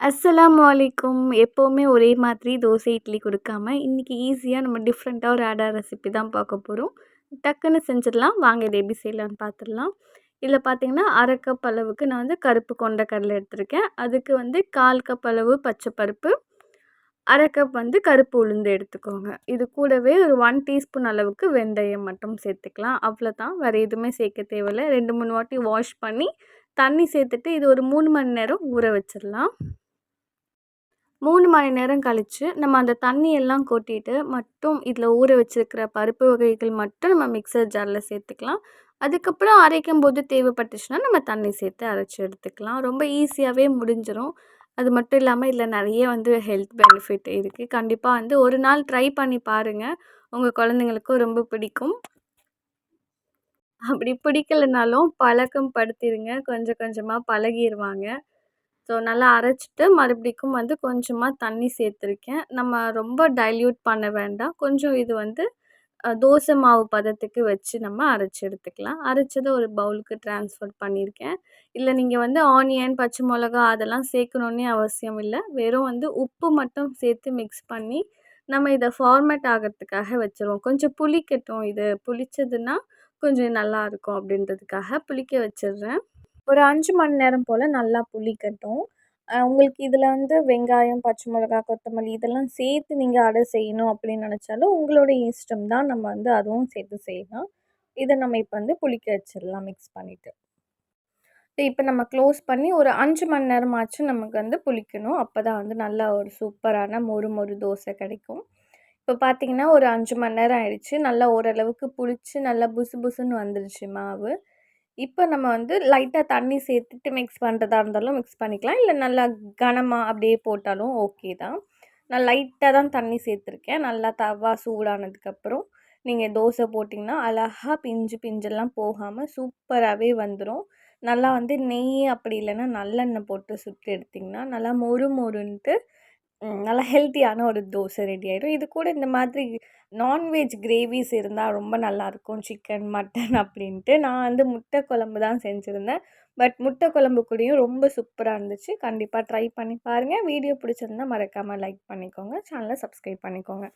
அஸ்ஸலாமு வலைக்கும் எப்போவுமே ஒரே மாதிரி தோசை, இட்லி கொடுக்காம இன்னைக்கு ஈஸியாக நம்ம டிஃப்ரெண்ட்டாக ஒரு அடா ரெசிபி தான் பார்க்க போகிறோம் டக்குன்னு செஞ்சிடலாம். வாங்க இதை எப்படி செய்யலான்னு பார்த்துடலாம். இதில் பார்த்தீங்கன்னா, அரை கப் அளவுக்கு நான் வந்து கருப்பு கொண்ட கடலை எடுத்திருக்கேன். அதுக்கு வந்து 1/4 கப் அளவு பச்சை பருப்பு, அரை கப் வந்து கருப்பு உளுந்து எடுத்துக்கோங்க. இது கூடவே ஒரு ஒன் டீஸ்பூன் அளவுக்கு வெந்தயம் மட்டும் சேர்த்துக்கலாம். அவ்வளோதான். வேறு எதுவுமே சேர்க்க தேவையில்ல. 2, 3 வாட்டி வாஷ் பண்ணி, தண்ணி சேர்த்துட்டு இது ஒரு மூணு மணி நேரம் ஊற வச்சிடலாம். மூணு மணி நேரம் கழிச்சு, நம்ம அந்த தண்ணியெல்லாம் கொட்டிட்டு மட்டும் இதில் ஊற வச்சிருக்கிற பருப்பு வகைகள் மட்டும் நம்ம மிக்ஸர் ஜாரில் சேர்த்துக்கலாம். அதுக்கப்புறம் அரைக்கும்போது தேவைப்பட்டுச்சுன்னா, நம்ம தண்ணி சேர்த்து அரைச்சி எடுத்துக்கலாம். ரொம்ப ஈஸியாகவே முடிஞ்சிடும் அது மட்டும் இல்லாமல் இதில் நிறைய வந்து ஹெல்த் பெனிஃபிட் இருக்குது கண்டிப்பாக வந்து ஒரு நாள் ட்ரை பண்ணி பாருங்க. உங்கள் குழந்தைங்களுக்கும் ரொம்ப பிடிக்கும். அப்படி பிடிக்கலனாலும் பழக்கம் படுத்திடுங்க கொஞ்சம் கொஞ்சமாக பழகிடுவாங்க ஸோ நல்லா அரைச்சிட்டு மறுபடிக்கும் வந்து கொஞ்சமாக தண்ணி சேர்த்துருக்கேன். நம்ம ரொம்ப டைல்யூட் பண்ண வேண்டாம். கொஞ்சம் இது வந்து தோசை மாவு பதத்துக்கு வச்சு நம்ம அரைச்சி எடுத்துக்கலாம். அரைச்சதை ஒரு பவுலுக்கு ட்ரான்ஸ்ஃபர் பண்ணியிருக்கேன். இல்லை நீங்கள் வந்து ஆனியன், பச்சை மிளகா அதெல்லாம் சேர்க்கணுன்னே அவசியம் இல்லை வெறும் வந்து உப்பு மட்டும் சேர்த்து மிக்ஸ் பண்ணி, நம்ம இதை ஃபார்மேட் ஆகிறதுக்காக வச்சுருவோம். கொஞ்சம் புளிக்கட்டும் இது. புளிச்சதுன்னா கொஞ்சம் நல்லாயிருக்கும் அப்படின்றதுக்காக புளிக்க வச்சிடுறேன் ஒரு அஞ்சு மணி நேரம் போல் நல்லா புளிக்கட்டும். உங்களுக்கு இதில் வந்து வெங்காயம், பச்சை மிளகா, கொத்தமல்லி இதெல்லாம் சேர்த்து நீங்கள் அடை செய்யணும் அப்படின்னு நினச்சாலும் உங்களுடைய இஷ்டம் தான். நம்ம வந்து அதுவும் சேர்த்து செய்யலாம். இதை நம்ம இப்போ வந்து புளிக்க வச்சிடலாம் மிக்ஸ் பண்ணிவிட்டு இப்போ நம்ம க்ளோஸ் பண்ணி ஒரு அஞ்சு மணி நேரமாச்சும் நமக்கு வந்து புளிக்கணும். அப்போ தான் வந்து நல்லா ஒரு சூப்பரான மொறு மொறு தோசை கிடைக்கும். இப்போ பார்த்தீங்கன்னா, ஒரு அஞ்சு மணி நேரம் ஆயிடுச்சு. நல்லா ஓரளவுக்கு புளிச்சு நல்லா புசு புசுன்னு வந்துருச்சு மாவு. இப்போ நம்ம வந்து லைட்டாக தண்ணி சேர்த்துட்டு மிக்ஸ் பண்ணுறதா இருந்தாலும் மிக்ஸ் பண்ணிக்கலாம். இல்லை நல்லா கனமாக அப்படியே போட்டாலும் ஓகே தான். நான் லைட்டாக தான் தண்ணி சேர்த்துருக்கேன். நல்லா தவா சூடானதுக்கப்புறம் நீங்கள் தோசை போட்டிங்கன்னா, அழகாக பிஞ்சு பிஞ்செல்லாம் போகாமல் சூப்பராகவே வந்துடும் நல்லா வந்து நெய் அப்படி இல்லைன்னா நல்லெண்ணெய் போட்டு சுட்டு எடுத்திங்கன்னா நல்லா மொறு மொறுன்ட்டு நல்லா ஹெல்த்தியான ஒரு தோசை ரெடி ஆகிடும் இது கூட இந்த மாதிரி நான்வெஜ் கிரேவிஸ் இருந்தால் ரொம்ப நல்லாயிருக்கும். சிக்கன், மட்டன் அப்படின்ட்டு. நான் வந்து முட்டை குழம்பு தான் செஞ்சுருந்தேன் பட் முட்டை குழம்பு கூடயும் ரொம்ப சூப்பராக இருந்துச்சு. கண்டிப்பாக ட்ரை பண்ணி பாருங்கள் வீடியோ பிடிச்சிருந்தா மறக்காமல் லைக் பண்ணிக்கோங்க. சேனலை சப்ஸ்கிரைப் பண்ணிக்கோங்க.